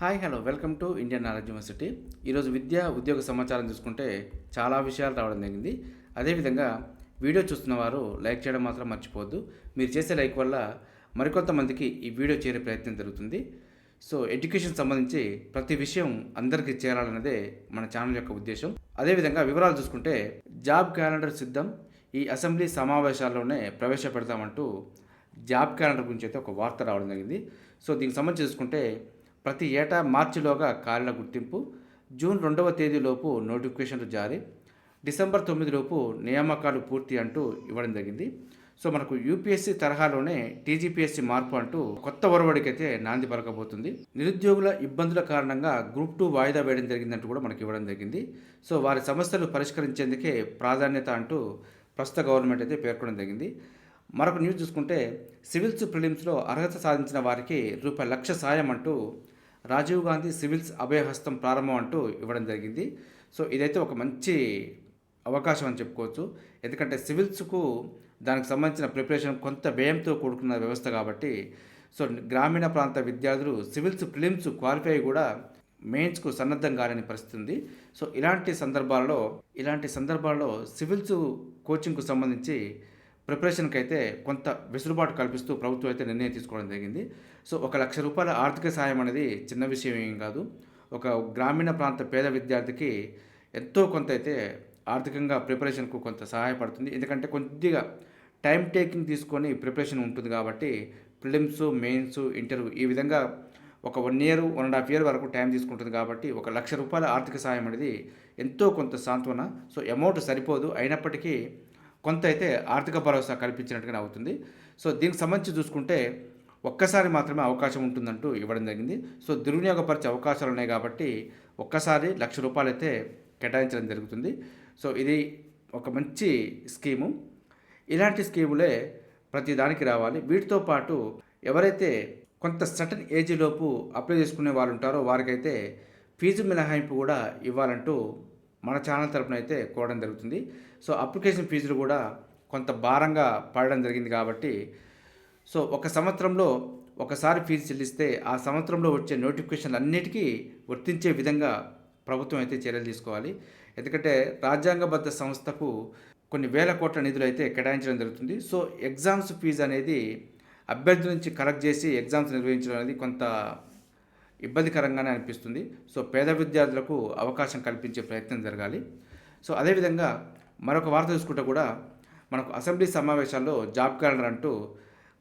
Hi hello welcome to Indian knowledge university ఈరోజు విద్య ఉద్యోగ సమాచారం చూసుకుంటే చాలా విషయాలు రావడం జరిగింది. అదేవిధంగా వీడియో చూస్తున్న వారు లైక్ చేయడం మాత్రం మర్చిపోవద్దు. మీరు చేసే లైక్ వల్ల మరికొంతమందికి ఈ వీడియో చేరే ప్రయత్నం జరుగుతుంది. సో ఎడ్యుకేషన్ సంబంధించి ప్రతి విషయం అందరికీ చేరాలన్నదే మన ఛానల్ యొక్క ఉద్దేశం. అదేవిధంగా వివరాలు చూసుకుంటే జాబ్ క్యాలెండర్ సిద్ధం. ఈ అసెంబ్లీ సమావేశాల్లోనే ప్రవేశపెడతామంటూ జాబ్ క్యాలెండర్ గురించి అయితే ఒక వార్త రావడం జరిగింది. సో దీనికి సంబంధించి చూసుకుంటే ప్రతి ఏటా మార్చిలోగా కాలిన గుర్తింపు జూన్ రెండవ తేదీలోపు నోటిఫికేషన్లు జారీ డిసెంబర్ తొమ్మిదిలోపు నియామకాలు పూర్తి అంటూ ఇవ్వడం జరిగింది. సో మనకు యూపీఎస్సీ తరహాలోనే టీజీపీఎస్సీ మార్పు అంటూ కొత్త ఒరవడికైతే నాంది పలకబోతుంది. నిరుద్యోగుల ఇబ్బందుల కారణంగా గ్రూప్ టూ వాయిదా వేయడం జరిగిందంటూ కూడా మనకి ఇవ్వడం జరిగింది. సో వారి సమస్యలు పరిష్కరించేందుకే ప్రాధాన్యత అంటూ ప్రస్తుత గవర్నమెంట్ అయితే పేర్కొనడం జరిగింది. మరొక న్యూస్ చూసుకుంటే సివిల్స్ ప్రిలిమ్స్లో అర్హత సాధించిన వారికి రూపాయి లక్ష సాయం అంటూ రాజీవ్ గాంధీ సివిల్స్ అభయహస్తం ప్రారంభం అంటూ ఇవ్వడం జరిగింది. సో ఇదైతే ఒక మంచి అవకాశం అని చెప్పుకోవచ్చు. ఎందుకంటే సివిల్స్కు దానికి సంబంధించిన ప్రిపరేషన్ కొంత వ్యయంతో కూడుకున్న వ్యవస్థ కాబట్టి సో గ్రామీణ ప్రాంత విద్యార్థులు సివిల్స్ ప్రిలిమ్స్ క్వాలిఫై కూడా మెయిన్స్కు సన్నద్ధం కాలేని పరిస్థితి ఉంది. సో ఇలాంటి సందర్భాల్లో ఇలాంటి సందర్భాల్లో సివిల్స్ కోచింగ్కు సంబంధించి ప్రిపరేషన్కి అయితే కొంత వెసులుబాటు కల్పిస్తూ ప్రభుత్వం అయితే నిర్ణయం తీసుకోవడం జరిగింది. సో ఒక లక్ష రూపాయల ఆర్థిక సాయం అనేది చిన్న విషయం ఏం కాదు. ఒక గ్రామీణ ప్రాంత పేద విద్యార్థికి ఎంతో కొంత అయితే ఆర్థికంగా ప్రిపరేషన్కు కొంత సహాయపడుతుంది. ఎందుకంటే కొద్దిగా టైం టేకింగ్ తీసుకొని ప్రిపరేషన్ ఉంటుంది కాబట్టి ప్రిలిమ్స్ మెయిన్స్ ఇంటర్వ్యూ ఈ విధంగా ఒక one year one and half year వరకు టైం తీసుకుంటుంది కాబట్టి ఒక లక్ష రూపాయల ఆర్థిక సాయం అనేది ఎంతో కొంత సాంత్వన. సో అమౌంట్ సరిపోదు. అయినప్పటికీ కొంత అయితే ఆర్థిక భరోసా కల్పించినట్టుగానే అవుతుంది. సో దీనికి సంబంధించి చూసుకుంటే ఒక్కసారి మాత్రమే అవకాశం ఉంటుందంటూ ఇవ్వడం జరిగింది. సో దుర్వినియోగపరిచే అవకాశాలు ఉన్నాయి కాబట్టి ఒక్కసారి లక్ష రూపాయలు అయితే కేటాయించడం జరుగుతుంది. సో ఇది ఒక మంచి స్కీము. ఇలాంటి స్కీములే ప్రతి దానికి రావాలి. వీటితో పాటు ఎవరైతే కొంత సటన్ ఏజీలోపు అప్లై చేసుకునే వాళ్ళు ఉంటారో వారికైతే ఫీజు మినహాయింపు కూడా ఇవ్వాలంటూ మన ఛానల్ తరపున అయితే కోవడం జరుగుతుంది. సో అప్లికేషన్ ఫీజులు కూడా కొంత భారంగా పడడం జరిగింది కాబట్టి సో ఒక సంవత్సరంలో ఒకసారి ఫీజు చెల్లిస్తే ఆ సంవత్సరంలో వచ్చే నోటిఫికేషన్లు అన్నిటికీ వర్తించే విధంగా ప్రభుత్వం అయితే చర్యలు తీసుకోవాలి. ఎందుకంటే రాజ్యాంగబద్ధ సంస్థకు కొన్ని వేల కోట్ల నిధులు అయితే కేటాయించడం జరుగుతుంది. సో ఎగ్జామ్స్ ఫీజు అనేది అభ్యర్థుల నుంచి కలెక్ట్ చేసి ఎగ్జామ్స్ నిర్వహించడం అనేది కొంత ఇబ్బందికరంగానే అనిపిస్తుంది. సో పేద విద్యార్థులకు అవకాశం కల్పించే ప్రయత్నం జరగాలి. సో అదేవిధంగా మరొక వార్త చూసుకుంటే కూడా మనకు అసెంబ్లీ సమావేశాల్లో జాబ్ క్యాలెండర్ అంటూ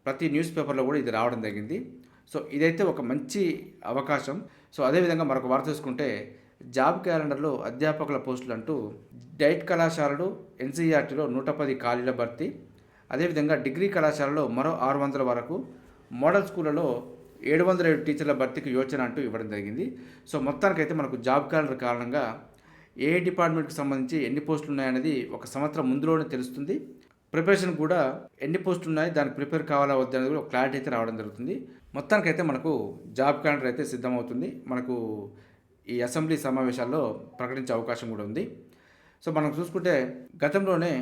ప్రతి న్యూస్ పేపర్లో కూడా ఇది రావడం జరిగింది. సో ఇదైతే ఒక మంచి అవకాశం. సో అదేవిధంగా మరొక వార్త చూసుకుంటే జాబ్ క్యాలెండర్లో అధ్యాపకుల పోస్టులు అంటూ డైట్ కళాశాలలు ఎన్సీఆర్టీలో నూట పది ఖాళీల భర్తీ. అదేవిధంగా డిగ్రీ కళాశాలలో మరో ఆరు వందల వరకు మోడల్ స్కూళ్ళలో ఏడు వందల ఏడు టీచర్ల భర్తీకి యోచన అంటూ ఇవ్వడం జరిగింది. సో మొత్తానికైతే మనకు జాబ్ క్యాలెండర్ కారణంగా ఏ డిపార్ట్మెంట్కి సంబంధించి ఎన్ని పోస్టులు ఉన్నాయనేది ఒక సంవత్సరం ముందులోనే తెలుస్తుంది. ప్రిపరేషన్ కూడా ఎన్ని పోస్టులు ఉన్నాయి దానికి ప్రిపేర్ కావాలా వద్దా అనేది కూడా ఒక క్లారిటీ అయితే రావడం జరుగుతుంది. మొత్తానికైతే మనకు జాబ్ క్యాలెండర్ అయితే సిద్ధమవుతుంది. మనకు ఈ అసెంబ్లీ సమావేశాల్లో ప్రకటించే అవకాశం కూడా ఉంది. సో మనం చూసుకుంటే గతంలోనే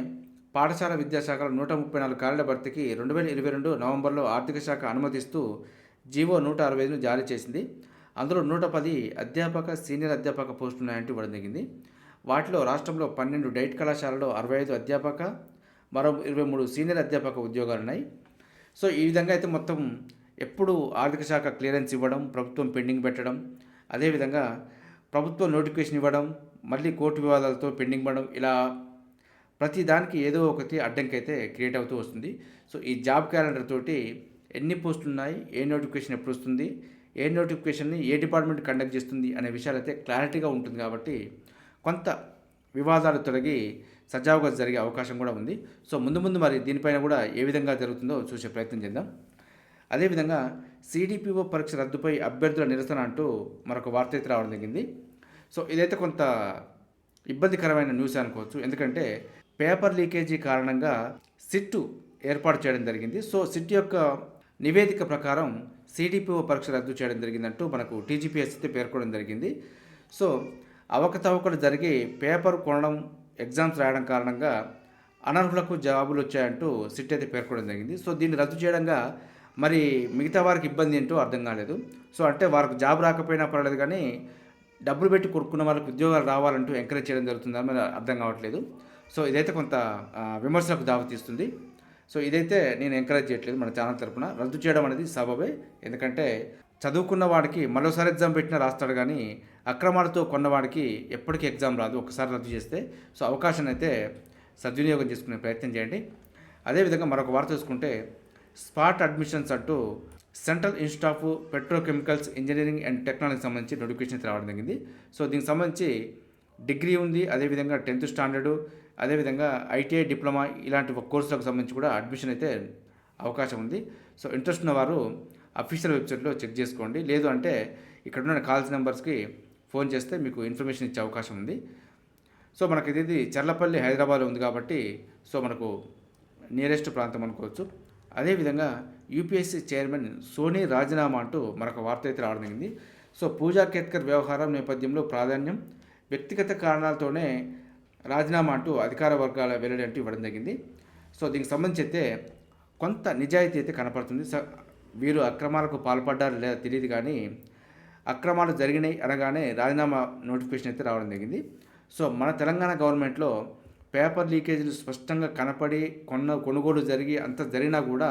పాఠశాల విద్యాశాఖలో నూట ముప్పై నాలుగు కార్యాల భర్తీకి రెండు వేల ఇరవై రెండు నవంబర్లో ఆర్థిక శాఖ అనుమతిస్తూ జీవో నూట అరవై ఐదును జారీ చేసింది. అందులో నూట పది అధ్యాపక సీనియర్ అధ్యాపక పోస్టులు ఉన్నాయంటూ ఇవ్వడం జరిగింది. వాటిలో రాష్ట్రంలో పన్నెండు డైట్ కళాశాలలో అరవై ఐదు అధ్యాపక మరో ఇరవై మూడు సీనియర్ అధ్యాపక ఉద్యోగాలు ఉన్నాయి. సో ఈ విధంగా అయితే మొత్తం ఎప్పుడు ఆర్థిక శాఖ క్లియరెన్స్ ఇవ్వడం ప్రభుత్వం పెండింగ్ పెట్టడం అదేవిధంగా ప్రభుత్వం నోటిఫికేషన్ ఇవ్వడం మళ్ళీ కోర్టు వివాదాలతో పెండింగ్ పడడం ఇలా ప్రతి దానికి ఏదో ఒకటి అడ్డంకి అయితే క్రియేట్ అవుతూ వస్తుంది. సో ఈ జాబ్ క్యాలెండర్ తోటి ఎన్ని పోస్టులు ఉన్నాయి ఏ నోటిఫికేషన్ ఎప్పుడు వస్తుంది ఏ నోటిఫికేషన్ని ఏ డిపార్ట్మెంట్ కండక్ట్ చేస్తుంది అనే విషయాలు అయితే క్లారిటీగా ఉంటుంది కాబట్టి కొంత వివాదాలు తొలగి సజావుగా జరిగే అవకాశం కూడా ఉంది. సో ముందు ముందు మరి దీనిపైన కూడా ఏ విధంగా జరుగుతుందో చూసే ప్రయత్నం చేద్దాం. అదేవిధంగా సిడిపిఓ పరీక్ష రద్దుపై అభ్యర్థుల నిరసన అంటూ మరొక వార్త అయితే రావడం జరిగింది. సో ఇదైతే కొంత ఇబ్బందికరమైన న్యూస్ అనుకోవచ్చు. ఎందుకంటే పేపర్ లీకేజీ కారణంగా సిట్టు ఏర్పాటు చేయడం జరిగింది. సో సిట్ యొక్క నివేదిక ప్రకారం సిడిపిఓ పరీక్ష రద్దు చేయడం జరిగిందంటూ మనకు టీజీపీఎస్ అయితే పేర్కొనడం జరిగింది. సో అవకతవకలు జరిగి పేపర్ కొనడం ఎగ్జామ్స్ రాయడం కారణంగా అనర్హులకు జవాబులు వచ్చాయంటూ సిట్ అయితే పేర్కొనడం జరిగింది. సో దీన్ని రద్దు చేయడంగా మరి మిగతా వారికి ఇబ్బంది ఏంటో అర్థం కాలేదు. సో అంటే వారికి జాబ్ రాకపోయినా పర్వాలేదు కానీ డబ్బులు పెట్టి కొనుక్కున్న వాళ్ళకి ఉద్యోగాలు రావాలంటూ ఎంకరేజ్ చేయడం జరుగుతుందని అర్థం కావట్లేదు. సో ఇదైతే కొంత విమర్శలకు దావతీస్తుంది సో ఇదైతే నేను ఎంకరేజ్ చేయట్లేదు మన ఛానల్ తరపున. రద్దు చేయడం అనేది సబబే. ఎందుకంటే చదువుకున్న వాడికి మరోసారి ఎగ్జామ్ పెట్టినా రాస్తాడు కానీ అక్రమాలతో కొన్నవాడికి ఎప్పటికీ ఎగ్జామ్ రాదు. ఒకసారి రద్దు చేస్తే. సో అవకాశాన్ని అయితే సద్వినియోగం చేసుకునే ప్రయత్నం చేయండి. అదేవిధంగా మరొక వార్త చూసుకుంటే స్పాట్ అడ్మిషన్స్ అంటూ central institute of petrochemicals engineering and టెక్నాలజీకి సంబంధించి నోటిఫికేషన్ రావడం జరిగింది. సో దీనికి సంబంధించి డిగ్రీ ఉంది. అదేవిధంగా టెన్త్ స్టాండర్డు అదేవిధంగా ఐటీఐ డిప్లొమా ఇలాంటి కోర్సులకు సంబంధించి కూడా అడ్మిషన్ అయితే అవకాశం ఉంది. సో ఇంట్రెస్ట్ ఉన్నవారు అఫీషియల్ వెబ్సైట్లో చెక్ చేసుకోండి. లేదు అంటే ఇక్కడ ఉన్న కాల్స్ నెంబర్స్కి ఫోన్ చేస్తే మీకు ఇన్ఫర్మేషన్ ఇచ్చే అవకాశం ఉంది. సో మనకి ఇది చర్లపల్లి హైదరాబాద్లో ఉంది కాబట్టి సో మనకు నియరెస్ట్ ప్రాంతం అనుకోవచ్చు. అదేవిధంగా యూపీఎస్సీ చైర్మన్ సోనీ రాజీనామా అంటూ మరొక వార్త అయితే రావడం జరిగింది. సో పూజా కేత్కర్ వ్యవహారం నేపథ్యంలో ప్రాధాన్యం వ్యక్తిగత కారణాలతోనే రాజీనామా అంటూ అధికార వర్గాల వెల్లడి అంటూ ఇవ్వడం జరిగింది. సో దీనికి సంబంధించి అయితే కొంత నిజాయితీ అయితే కనపడుతుంది. వీరు అక్రమాలకు పాల్పడ్డారు లేదా తెలియదు కానీ అక్రమాలు జరిగినాయి అనగానే రాజీనామా నోటిఫికేషన్ అయితే రావడం జరిగింది. సో మన తెలంగాణ గవర్నమెంట్లో పేపర్ లీకేజీలు స్పష్టంగా కనపడి కొన్న కొనుగోలు జరిగి అంత జరిగినా కూడా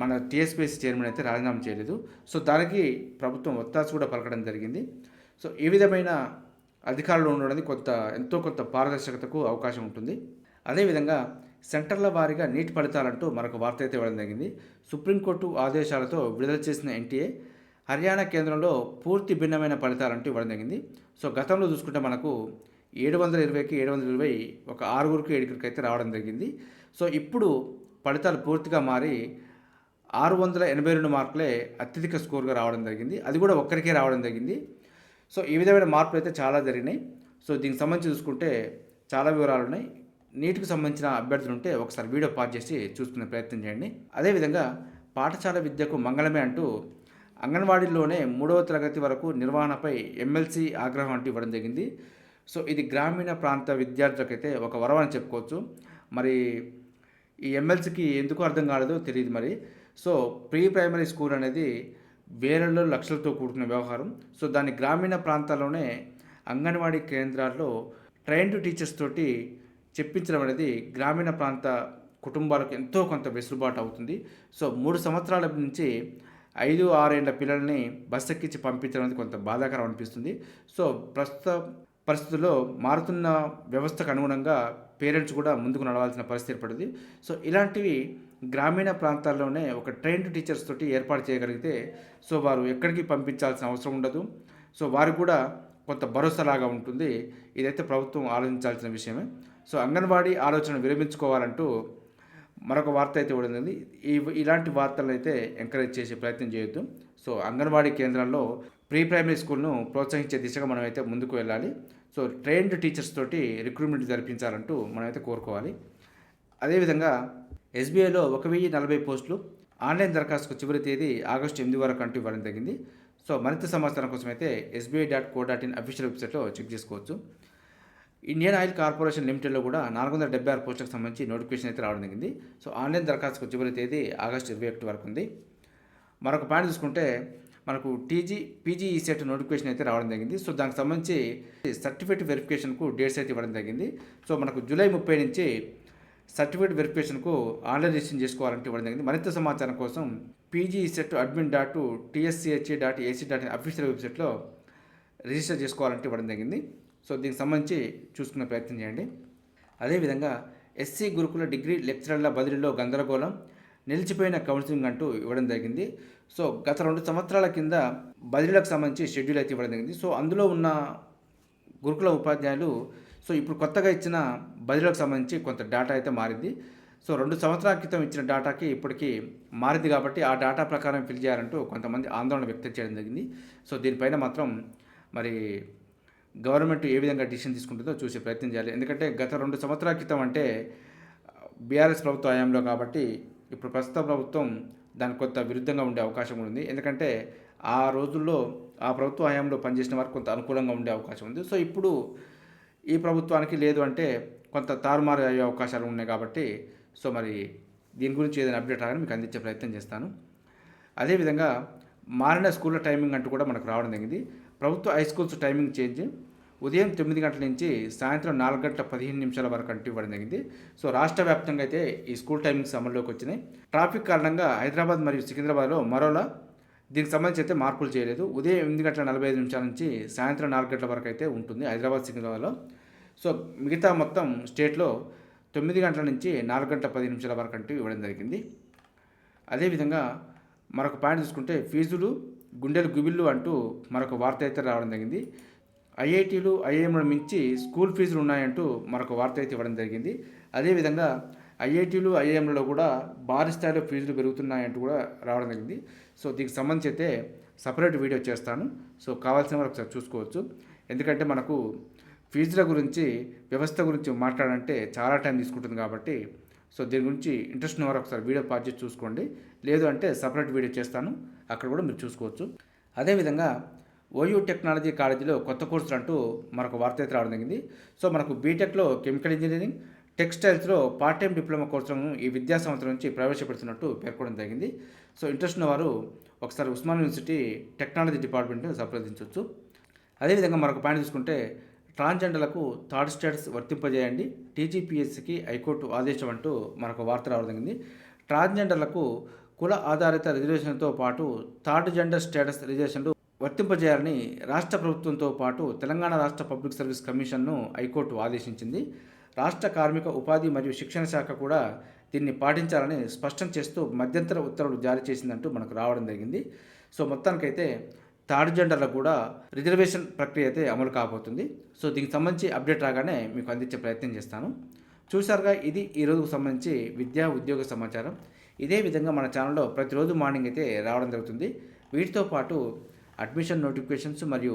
మన టీఎస్పీఎస్ చైర్మన్ అయితే రాజీనామా చేయలేదు. సో దానికి ప్రభుత్వం ఒత్తాసు కూడా పలకడం జరిగింది. సో ఈ విధమైన అధికారులు ఉండడానికి కొంత ఎంతో కొంత పారదర్శకతకు అవకాశం ఉంటుంది. అదేవిధంగా సెంటర్ల వారీగా నీటి ఫలితాలంటూ మరొక వార్త అయితే ఇవ్వడం జరిగింది. సుప్రీంకోర్టు ఆదేశాలతో విడుదల చేసిన ఎన్టీఏ హర్యానా కేంద్రంలో పూర్తి భిన్నమైన ఫలితాలంటూ ఇవ్వడం జరిగింది. సో గతంలో చూసుకుంటే మనకు ఏడు వందల ఇరవైకి ఏడు వందల ఇరవై ఒక ఆరుగురికి ఏడుగురికి అయితే రావడం జరిగింది. సో ఇప్పుడు ఫలితాలు పూర్తిగా మారి ఆరు వందల ఎనభై రెండు మార్కులే అత్యధిక స్కోర్గా రావడం జరిగింది. అది కూడా ఒక్కరికే రావడం జరిగింది. సో ఈ విధమైన మార్పులు అయితే చాలా జరిగినాయి. సో దీనికి సంబంధించి చూసుకుంటే చాలా వివరాలు ఉన్నాయి. నీటికి సంబంధించిన అభ్యర్థులు ఉంటే ఒకసారి వీడియో పాజ్ చేసి చూసుకునే ప్రయత్నం చేయండి. అదేవిధంగా పాఠశాల విద్యకు మంగళమే అంటూ అంగన్వాడీలోనే మూడవ తరగతి వరకు నిర్వహణపై ఎమ్మెల్సీ ఆగ్రహం అంటూ ఇవ్వడం జరిగింది. సో ఇది గ్రామీణ ప్రాంత విద్యార్థులకైతే ఒక వరం అని చెప్పుకోవచ్చు. మరి ఈ ఎమ్మెల్సీకి ఎందుకు అర్థం కాలేదో తెలియదు మరి. సో ప్రీ ప్రైమరీ స్కూల్ అనేది వేలలో లక్షలతో కూడుకున్న వ్యవహారం. సో దాని గ్రామీణ ప్రాంతాల్లోనే అంగన్వాడీ కేంద్రాల్లో ట్రైన్డ్ టీచర్స్ తోటి చెప్పించడం అనేది గ్రామీణ ప్రాంత కుటుంబాలకు ఎంతో కొంత వెసులుబాటు అవుతుంది. సో మూడు సంవత్సరాల నుంచి ఐదు ఆరేళ్ళ పిల్లల్ని బస్ ఎక్కించి పంపించడం అనేది కొంత బాధాకరం అనిపిస్తుంది. సో ప్రస్తుత పరిస్థితుల్లో మారుతున్న వ్యవస్థకు అనుగుణంగా పేరెంట్స్ కూడా ముందుకు నడవాల్సిన పరిస్థితి ఏర్పడింది. సో ఇలాంటివి గ్రామీణ ప్రాంతాల్లోనే ఒక ట్రైన్డ్ టీచర్స్ తోటి ఏర్పాటు చేయగలిగితే సో వారు ఎక్కడికి పంపించాల్సిన అవసరం ఉండదు. సో వారికి కూడా కొంత భరోసాలాగా ఉంటుంది. ఇదైతే ప్రభుత్వం ఆలోచించాల్సిన విషయమే. సో అంగన్వాడీ ఆలోచన విరమించుకోవాలంటూ మరొక వార్త అయితే ఉండదు ఈ ఇలాంటి వార్తలను అయితే ఎంకరేజ్ చేసే ప్రయత్నం చేయొద్దు. సో అంగన్వాడీ కేంద్రాల్లో ప్రీ ప్రైమరీ స్కూల్ను ప్రోత్సహించే దిశగా మనం అయితే ముందుకు వెళ్ళాలి. సో ట్రైన్డ్ టీచర్స్ తోటి రిక్రూట్మెంట్ జరిపించాలంటూ మనమైతే కోరుకోవాలి. అదేవిధంగా ఎస్బీఐలో ఒక వెయ్యి నలభై పోస్టులు ఆన్లైన్ దరఖాస్తుకు చివరి తేదీ ఆగస్టు ఎనిమిది వరకు అంటూ ఇవ్వడం జరిగింది. సో మరింత సమాచారం కోసం అయితే SBI dot co dot in official వెబ్సైట్లో చెక్ చేసుకోవచ్చు. ఇండియన్ ఆయిల్ కార్పొరేషన్ లిమిటెడ్లో కూడా నాలుగు వందల డెబ్బై ఆరు పోస్టులకు సంబంధించి నోటిఫికేషన్ అయితే రావడం జరిగింది. సో ఆన్లైన్ దరఖాస్తుకు చివరి తేదీ ఆగస్టు ఇరవై ఒకటి వరకు ఉంది. మరొక పాయింట్ చూసుకుంటే మనకు టీజీ పీజీ సెట్ నోటిఫికేషన్ అయితే రావడం జరిగింది. సో దానికి సంబంధించి సర్టిఫికేట్ వెరిఫికేషన్కు డేట్స్ అయితే ఇవ్వడం జరిగింది. సో మనకు జూలై ముప్పై నుంచి సర్టిఫికేట్ వెరిఫికేషన్కు ఆన్లైన్ రిజిస్ట్రేషన్ చేసుకోవాలంటే ఇవ్వడం జరిగింది. మరింత సమాచారం కోసం PG set admin dot TSCHE dot AC dot official వెబ్సైట్లో రిజిస్టర్ చేసుకోవాలంటే ఇవ్వడం జరిగింది. సో దీనికి సంబంధించి చూసుకునే ప్రయత్నం చేయండి. అదేవిధంగా ఎస్సీ గురుకుల డిగ్రీ లెక్చరర్ల బదిలీలో గందరగోళం నిలిచిపోయిన కౌన్సిలింగ్ అంటూ ఇవ్వడం జరిగింది. సో గత రెండు సంవత్సరాల కింద బదిలీలకు సంబంధించి షెడ్యూల్ అయితే ఇవ్వడం జరిగింది. సో అందులో ఉన్న గురుకుల ఉపాధ్యాయులు సో ఇప్పుడు కొత్తగా ఇచ్చిన బదిలీలకు సంబంధించి కొంత డేటా అయితే మారింది. సో రెండు సంవత్సరాల క్రితం ఇచ్చిన డేటాకి ఇప్పటికి మారింది కాబట్టి ఆ డేటా ప్రకారం ఫిల్ చేయాలంటూ కొంతమంది ఆందోళన వ్యక్తం చేయడం జరిగింది. సో దీనిపైన మాత్రం మరి గవర్నమెంట్ ఏ విధంగా డిసిషన్ తీసుకుంటుందో చూసే ప్రయత్నం చేయాలి. ఎందుకంటే గత రెండు సంవత్సరాల క్రితం అంటే బీఆర్ఎస్ ప్రభుత్వ హయాంలో కాబట్టి ఇప్పుడు ప్రస్తుత ప్రభుత్వం దానికి కొంత విరుద్ధంగా ఉండే అవకాశం ఉంది. ఎందుకంటే ఆ రోజుల్లో ఆ ప్రభుత్వ హయాంలో పనిచేసిన వారికి కొంత అనుకూలంగా ఉండే అవకాశం ఉంది. సో ఇప్పుడు ఈ ప్రభుత్వానికి లేదు అంటే కొంత తారుమారు అయ్యే అవకాశాలు ఉన్నాయి కాబట్టి సో మరి దీని గురించి ఏదైనా అప్డేట్ రాగానే మీకు అందించే ప్రయత్నం చేస్తాను. అదేవిధంగా మారిన స్కూళ్ళ టైమింగ్ అంటూ కూడా మనకు రావడం జరిగింది. ప్రభుత్వ హై స్కూల్స్ టైమింగ్ చేంజ్ ఉదయం తొమ్మిది గంటల నుంచి సాయంత్రం నాలుగు గంటల పదిహేను నిమిషాల వరకు అంటూ ఇవ్వడం జరిగింది. సో రాష్ట్ర వ్యాప్తంగా అయితే ఈ స్కూల్ టైమింగ్స్ అమల్లోకి వచ్చినాయి. ట్రాఫిక్ కారణంగా హైదరాబాద్ మరియు సికింద్రాబాద్లో మరోలా దీనికి సంబంధించి అయితే మార్పులు చేయలేదు. ఉదయం ఎనిమిది గంటల నలభై ఐదు నిమిషాల నుంచి సాయంత్రం నాలుగు గంటల వరకు అయితే ఉంటుంది హైదరాబాద్ సికింద్రాబాద్లో. సో మిగతా మొత్తం స్టేట్లో తొమ్మిది గంటల నుంచి నాలుగు గంటల పది నిమిషాల వరకు అంటూ ఇవ్వడం జరిగింది. అదేవిధంగా మరొక పాయింట్ చూసుకుంటే ఫీజులు గుండెలు గుబిళ్ళు అంటూ మరొక వార్త అయితే రావడం జరిగింది. ఐఐటీలు ఐఐఎంలు మించి స్కూల్ ఫీజులు ఉన్నాయంటూ మరొక వార్త అయితే ఇవ్వడం జరిగింది. అదేవిధంగా ఐఐటీలు ఐఐఎంలలో కూడా భారీ స్థాయిలో ఫీజులు పెరుగుతున్నాయంటూ కూడా రావడం జరిగింది. సో దీనికి సంబంధించి అయితే సపరేట్ వీడియో చేస్తాను. సో కావాల్సిన వారు ఒకసారి చూసుకోవచ్చు. ఎందుకంటే మనకు ఫీజుల గురించి వ్యవస్థ గురించి మాట్లాడాలంటే చాలా టైం తీసుకుంటుంది కాబట్టి సో దీని గురించి ఇంట్రెస్ట్ ఉన్న వారు ఒకసారి వీడియో పాజ్ చేసి చూసుకోండి. లేదు అంటే సపరేట్ వీడియో చేస్తాను. అక్కడ కూడా మీరు చూసుకోవచ్చు. అదేవిధంగా ఓయూ టెక్నాలజీ కాలేజీలో కొత్త కోర్సులు అంటూ మనకు వార్త అయితే రావడం జరిగింది. సో మనకు బీటెక్లో కెమికల్ ఇంజనీరింగ్ టెక్స్టైల్స్లో పార్ట్ టైం డిప్లొమా కోర్సులను ఈ విద్యా సంవత్సరం నుంచి ప్రవేశపెడుతున్నట్టు పేర్కొనడం జరిగింది. సో ఇంట్రెస్ట్ ఉన్న వారు ఒకసారి ఉస్మాన్ యూనివర్సిటీ టెక్నాలజీ డిపార్ట్మెంట్ సంప్రదించవచ్చు. అదేవిధంగా మరొక పాయింట్ చూసుకుంటే ట్రాన్స్జెండర్లకు థర్డ్ స్టేటస్ వర్తింపజేయండి. టీజీపీఎస్సీకి హైకోర్టు ఆదేశం అంటూ మరొక వార్త రావడం జరిగింది. ట్రాన్స్జెండర్లకు కుల ఆధారిత రిజర్వేషన్తో పాటు థర్డ్ జెండర్ స్టేటస్ రిజర్వేషన్లు వర్తింపజేయాలని రాష్ట్ర ప్రభుత్వంతో పాటు తెలంగాణ రాష్ట్ర పబ్లిక్ సర్వీస్ కమిషన్ను హైకోర్టు ఆదేశించింది. రాష్ట్ర కార్మిక ఉపాధి మరియు శిక్షణ శాఖ కూడా దీన్ని పాటించాలని స్పష్టం చేస్తూ మధ్యంతర ఉత్తర్వులు జారీ చేసిందంటూ మనకు రావడం జరిగింది. సో మొత్తానికైతే థర్డ్ జెండర్లకు కూడా రిజర్వేషన్ ప్రక్రియ అయితే అమలు కాబోతుంది. సో దీనికి సంబంధించి అప్డేట్ రాగానే మీకు అందించే ప్రయత్నం చేస్తాను. చూసారుగా ఇది ఈరోజుకు సంబంధించి విద్యా ఉద్యోగ సమాచారం. ఇదే విధంగా మన ఛానల్లో ప్రతిరోజు మార్నింగ్ అయితే రావడం జరుగుతుంది. వీటితో పాటు అడ్మిషన్ నోటిఫికేషన్స్ మరియు